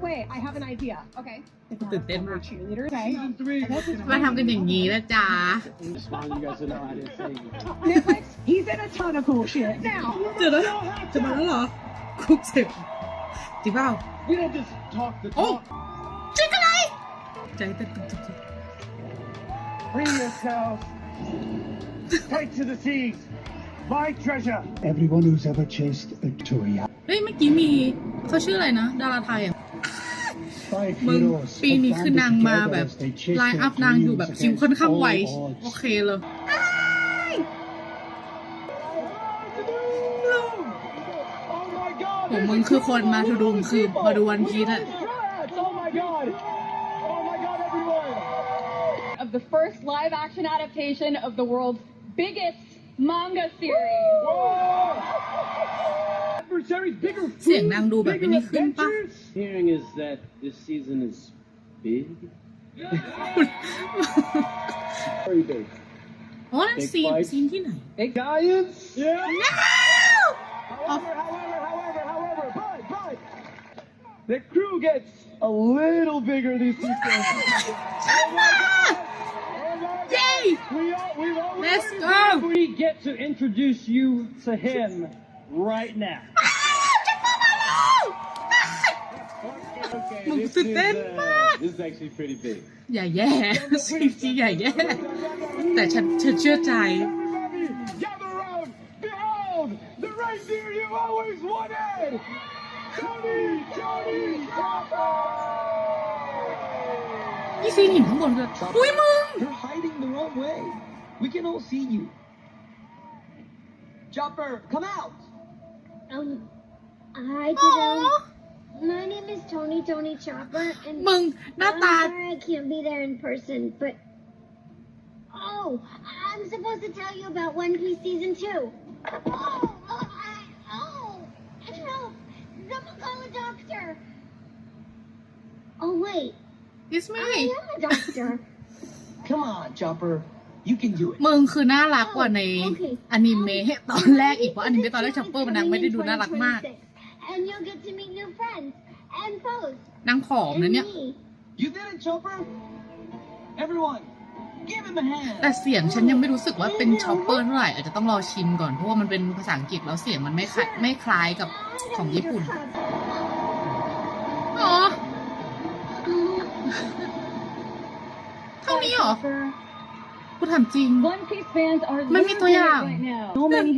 wait, I have an idea. Okay. If I ตื่นเต้นมาก have cheerleaders, okay. Season three. มาทำกันอย่างนี้นะจ๊ะ Just wanted you guys to know I didn't say Netflix, he's in a ton of cool shit. Now, เจอแล้วจะมาแล้วเหรอ คุกเสร็จจริงเปล่า We don't just talk the โอ้ talk. จริงอะไร ใจเต้นตึกตึกตึก Bring yourselves tight to the seas. My treasure. Everyone who's ever chased Victoria. เฮ้ยเมื่อกี้มีเขาชื่ออะไรนะ ดาราไทยอ่ะ Five มึง heroes ปีนี้คือนางมาแบบ as they chase ไลน์ their อัพนางอยู่แบบ dreams คิวค่อนข้าง against ไว all โอ odds. เคเลย Oh my god. ผมมึงคือคนมาทุดุงคือมาดูวันพีชอะ Congrats. Oh my god. Oh my god, everyone. of the first live action adaptation of the world's biggest manga series. Whoa! Bigger food, bigger. Hearing is that this season is big. Very big. Honestly, big seen tonight. Big giants. Yeah. No! However, however, however, however, but, but, the crew gets a little bigger this season. Oh uh, Yay! We all, we've all Let's learned go. We get to introduce you to him right now. Okay, Mừng thisตื่น is, เต้น uh, มาก This is actually pretty big. อย่าแย่ ซีนที่อย่าแย่ แต่ฉันฉันเชื่อใจ Everybody, gather around! Behold, the reindeer you always wanted! Tony, Tony, Chopper! นี่ซีนหินข้างบนเลยอุ้ยมึง You're hiding the wrong way. We can all see you. Jumper, come out! Um, I did Aww. My name is Tony Tony Chopper, and Mung, not I'm that. sorry I can't be there in person, but... Oh, I'm supposed to tell you about One Piece Season 2. Oh, oh, I, oh, help! Someone call a doctor! Oh, wait. It's me. I am a doctor. Come on, Chopper. You can do it. มึงคือน่ารักกว่าในอนิเมะตอนแรกอีกเพราะอนิเมะตอนแรกชัปเปอร์มันนางไม่ได้ดูน่ารักมาก And you'll get to meet new friends and foes นางผอม and นะเนี่ย me. You did it, Chopper. Everyone, give him a hand. แต่เสียงฉันยังไม่รู้สึกว่าเป็นชอปเปอร์เท่าไหร่อาจจะต้องรอชิมก่อนเพราะว่ามันเป็นภาษาอังกฤษแล้วเสียงมันไม่คล้ายไม่คล้ายกับของญี่ปุ่นอ๋อเท่านี้เหรอ กูถามจริง มันมีตัวอย่าง No many